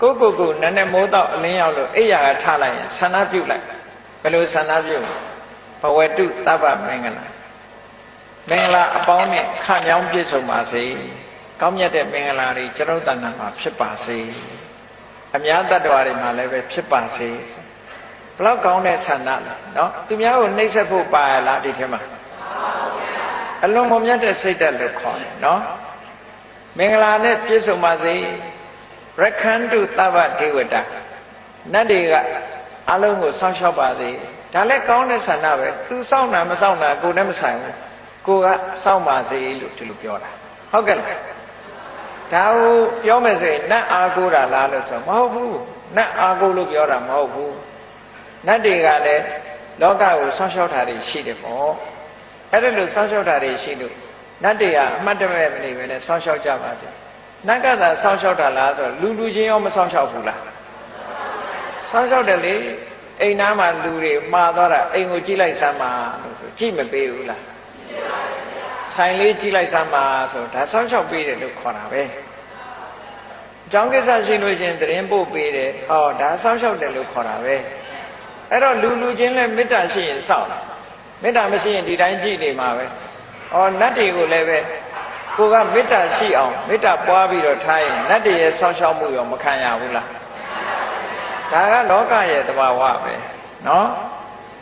ကိုကိုကိုနည်းနည်းမိုးတော့အလင်းရောက်လို့အိယာကထားလိုက်ရင်ဆန္ဒပြုလိုက်ဘယ်လိုဆန္ဒပြုဘဝတုတပ္ပမင်္ဂလာမင်္ဂလာအပေါင်းနဲ့ခမြောင်းပြည့်စုံပါစေကောင်းမြတ်တဲ့မင်္ဂလာတွေကျွန်တော်တဏ္ဍာမှာဖြစ်ပါစေအများတ attva တွေမှာလည်းပဲဖြစ်ပါစေဘလောက်ကောင်းတဲ့ဆန္ဒလားနော်သူများကိုနှိပ်စက်ဖို့ပါရလားဒီထဲမှာအလွန်မမြတ်တဲ့စိတ်ဓာတ်လို့ခေါ်တယ်နော်မင်္ဂလာနဲ့ပြည့်စုံပါစေ ရခန္တုသဗ္ဗဒေဝတာနတ်တွေကအလုံးကိုစောင့်ရှောက်ပါစေဒါလည်းကောင်းတဲ့ဆန္ဒပဲသူစောင့်တာမစောင့်တာကိုယ်နဲ့မဆိုင်ဘူးကိုကစောင့်ပါစေလို့ဒီလိုပြောတာဟုတ်ကဲ့လားဒါကိုပြောမယ်ဆိုရင်နတ်အာကိုတာလားလို့ဆိုမဟုတ်ဘူးနတ်အာကိုလို့ပြောတာမဟုတ်ဘူးနတ်တွေကလည်းလောကကိုစောင့်ရှောက်တာတွေရှိတယ်ပေါ့အဲ့ဒါလို့စောင့်ရှောက်တာတွေရှိလို့နတ်တွေကအမှတ်တမဲ့မနေပဲနဲ့စောင့်ရှောက်ကြပါစေ နတ်ကသာစောင့်ရှောက်တာလားဆိုတော့လူလူချင်းရောမစောင့်ရှောက်ဘူးလားစောင့်ရှောက်တယ်လေအိမ်သားမှာလူတွေမှားသွားတာအိမ်ကိုကြည့်လိုက်စမ်းပါလို့ဆိုကြည့်မပေးဘူးလားဆိုင်လေးကြည့်လိုက်စမ်းပါဆိုဒါစောင့်ရှောက်ပေးတယ်လို့ခေါ်တာပဲအကြောင်းကိစ္စရှိလို့ရှင်သတင်းပို့ပေးတယ်ဟောဒါစောင့်ရှောက်တယ်လို့ခေါ်တာပဲအဲ့တော့လူလူချင်းလည်းမေတ္တာရှိရင်စောင့်မေတ္တာမရှိရင်ဒီတိုင်းကြည့်နေမှာပဲဩနတ်တွေကိုလည်းပဲ ကိုကမေတ္တာရှိအောင်မေတ္တာပွားပြီးတော့ထားရင်နတ်တွေရဲ့စောင့်ရှောက်မှုရောမခံရဘူးလားဒါကလောကရဲ့တဘာဝပဲနော်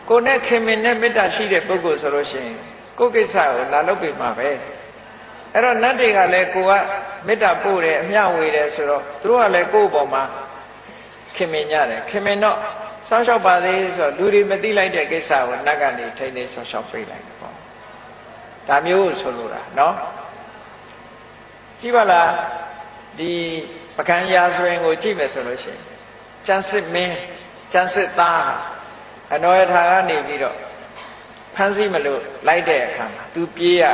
ကိုနဲ့ခင်မင်နဲ့မေတ္တာရှိတဲ့ပုဂ္ဂိုလ်ဆိုလို့ရှိရင်ကိုယ်ကိစ္စကိုလာလုပ်ပေးမှာပဲအဲ့တော့နတ်တွေကလည်းကိုကမေတ္တာပို့တယ်အမျှဝေတယ်ဆိုတော့သူတို့ကလည်းကိုယ့်ဘောမှာခင်မင်ကြတယ်ခင်မင်တော့စောင့်ရှောက်ပါလေဆိုတော့လူတွေမသိလိုက်တဲ့ကိစ္စကိုနတ်ကနေထိန်းသိမ်းစောင့်ရှောက်ပေးလိုက်တယ်ပေါ့ဒါမျိုးဆိုလိုတာနော် ကြည့်ပါလားဒီပကံရာဇဝင်ကိုကြည့်မယ်ဆိုလို့ရှိရင်ကျန်စစ်မင်းကျန်စစ်သားအနောယထာကနေပြီးတော့ဖမ်းဆီးမလို့လိုက်တဲ့အခါမှာ तू ပြေးရ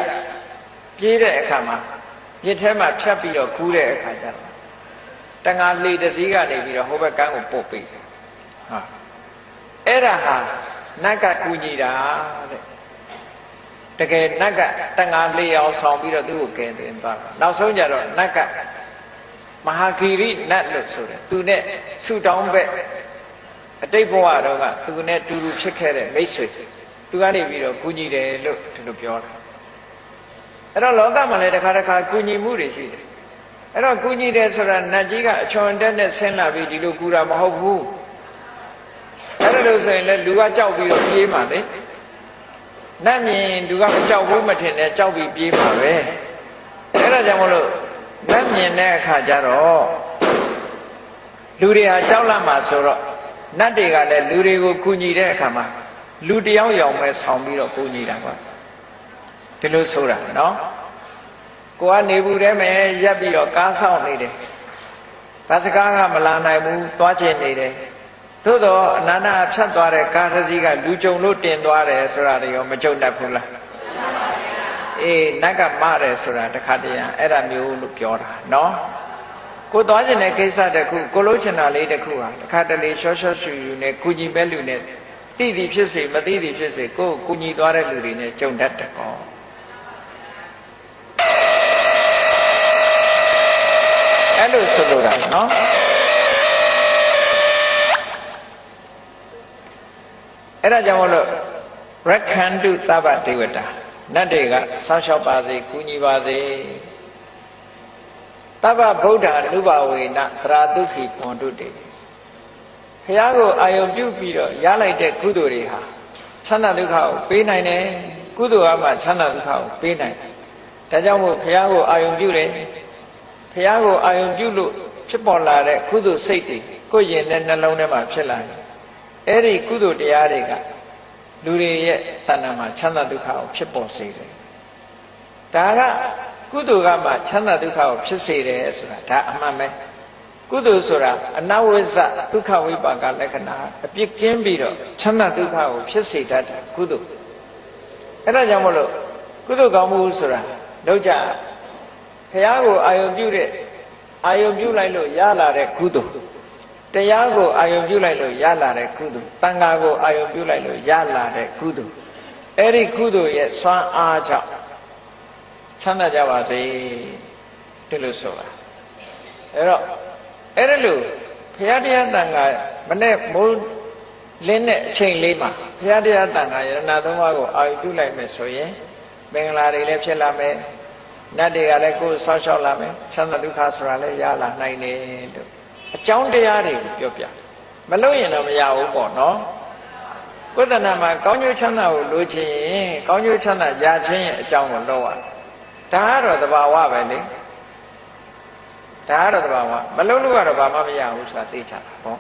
ပြေးတဲ့အခါမှာမြစ်ထဲမှာဖြတ်ပြီးတော့ကူးတဲ့အခါကျတော့တငါလှေတစည်းကနေပြီးတော့ဟိုဘက်ကန်းကိုပို့ပေးတယ်ဟာအဲ့ဒါဟာနတ်ကကူညီတာတဲ့ တကယ်နတ်ကတငါလှေအောင်ဆောင်ပြီးတော့သူ့ကိုကယ်တင်သွားတာနောက်ဆုံးကြတော့နတ်ကမဟာဂီရိနတ်လို့ဆိုတယ်သူနဲ့ဆူတောင်းဘက်အတိတ်ဘဝတော့ကသူနဲ့တူတူဖြစ်ခဲ့တဲ့မိတ်ဆွေသူကနေပြီးတော့ကူညီတယ်လို့ဒီလိုပြောတာအဲ့တော့လောကမှာလည်းတစ်ခါတစ်ခါကူညီမှုတွေရှိတယ်အဲ့တော့ကူညီတယ်ဆိုတာနတ်ကြီးကအချွန်တက်နဲ့ဆင်းလာပြီးဒီလိုကူတာမဟုတ်ဘူးအဲ့ဒါလို့ဆိုရင်လည်းလူကကြောက်ပြီးတော့ပြေးမှာလေ နတ်မြင်လူကမကြောက်ဘူးမထင်နဲ့ကြောက်ပြီးပြေးမှာပဲအဲ့ဒါကြောင့်မလို့နတ်မြင်တဲ့အခါကျတော့လူတွေဟာကြောက်လန့်မှာဆိုတော့နတ်တွေကလည်းလူတွေကိုကူညီတဲ့အခါမှာလူတယောက်ယောင်ပဲဆောင်းပြီးတော့ကူညီတာပါဒီလိုဆိုတာနော်ကိုကနေဘူးထဲမှာရက်ပြီးတော့ကားဆောင်နေတယ်ဘာစကားကမလာနိုင်ဘူးသွားချင်နေတယ် သို့တော့အနန္တဖြတ်သွားတဲ့ကားတစ်စီးကလူကြုံလို့တင်သွားတယ်ဆိုတာတွေရောမကြုံတတ်ဘူးလားအေးနတ်ကမတယ်ဆိုတာတခါတည်းအဲ့ဒါမျိုးလို့ပြောတာနော်ကိုသွားကျင်တဲ့ကိစ္စတခုကိုလို့ချင်တာလေးတခုဟာတခါတလေရှော့ရှော့ရှူယူနဲ့ကုညီမဲ့လူနဲ့သိသည်ဖြစ်စေမသိသည်ဖြစ်စေကိုယ်ကုညီသွားတဲ့လူတွေနဲ့ကြုံတတ်တယ်ကောအဲ့လိုဆိုလိုတာနော် အဲ့ဒါကြောင့်မလို့ရခန္တုသဗ္ဗဒေဝတာနတ်တွေကစောင့်ရှောက်ပါစေကုညီပါစေသဗ္ဗဗုဒ္ဓအနုဘဝေနသရာတုခိပွန်တုတေဘုရားကိုအာယုံပြုပြီးတော့ရလိုက်တဲ့ကုသိုလ်တွေဟာချမ်းသာဒုက္ခကိုပေးနိုင်တယ်ကုသိုလ်အမှချမ်းသာဒုက္ခကိုပေးနိုင်တယ်ဒါကြောင့်မို့ဘုရားကိုအာယုံပြုတယ်ဘုရားကိုအာယုံပြုလို့ဖြစ်ပေါ်လာတဲ့ကုသိုလ်စိတ်တွေကိုယ်ရင်နဲ့နှလုံးထဲမှာဖြစ်လာတယ် အဲ့ဒီကုသိုလ်တရားတွေကလူတွေရဲ့တဏ္ဍာမှာချမ်းသာဒုက္ခကိုဖြစ်ပေါ်စေတယ်ဒါကကုသိုလ်ကမှချမ်းသာဒုက္ခကိုဖြစ်စေတယ်ဆိုတာဒါအမှန်ပဲကုသိုလ်ဆိုတာအနဝိဇ္ဇဒုက္ခဝိပါကလက္ခဏာအပြစ်ကင်းပြီးတော့ချမ်းသာဒုက္ခကိုဖြစ်စေတတ်တယ်ကုသိုလ်အဲ့ဒါကြောင့်မလို့ကုသိုလ်ကောင်းမှုဆိုတာတော့ကြဘုရားကိုအာယုံပြုတဲ့အာယုံပြုလိုက်လို့ရလာတဲ့ကုသိုလ် တရားကိုအာယုံပြုလိုက်လို့ရလာတဲ့ကုသိုလ်တန်ခါကိုအာယုံပြုလိုက်လို့ရလာတဲ့ကုသိုလ်အဲ့ဒီကုသိုလ်ရဲ့စွမ်းအားကြောင့်ချမ်းသာကြပါစေဒီလိုဆိုတာအဲ့တော့အဲ့ဒါလို့ဘုရားတရားတန်ခါမနဲ့မိုးလင်းတဲ့အချိန်လေးမှာဘုရားတရားတန်ခါယရဏသုံးပါးကိုအာရုံပြုလိုက်မယ်ဆိုရင်မင်္ဂလာတွေလည်းဖြစ်လာမယ်နတ်တွေကလည်းကိုယ်ဆောက်ရှောက်လာမယ်ချမ်းသာဒုက္ခဆိုတာလည်းရလာနိုင်တယ်လို့ အကြောင်းတရားတွေကိုပြောပြမလို့ရင်တော့မရဘူးပေါ့နော်ကိုယ်တဏ္ဍာမှာကောင်းကျိုးချမ်းသာကိုလိုချင်ရင်ကောင်းကျိုးချမ်းသာရခြင်းရဲ့အကြောင်းကိုလုပ်ရဒါကတော့သဘာဝပဲလေဒါကတော့သဘာဝမလုံးလို့ကတော့ဘာမှမရဘူးဆိုတာသိချတာဟော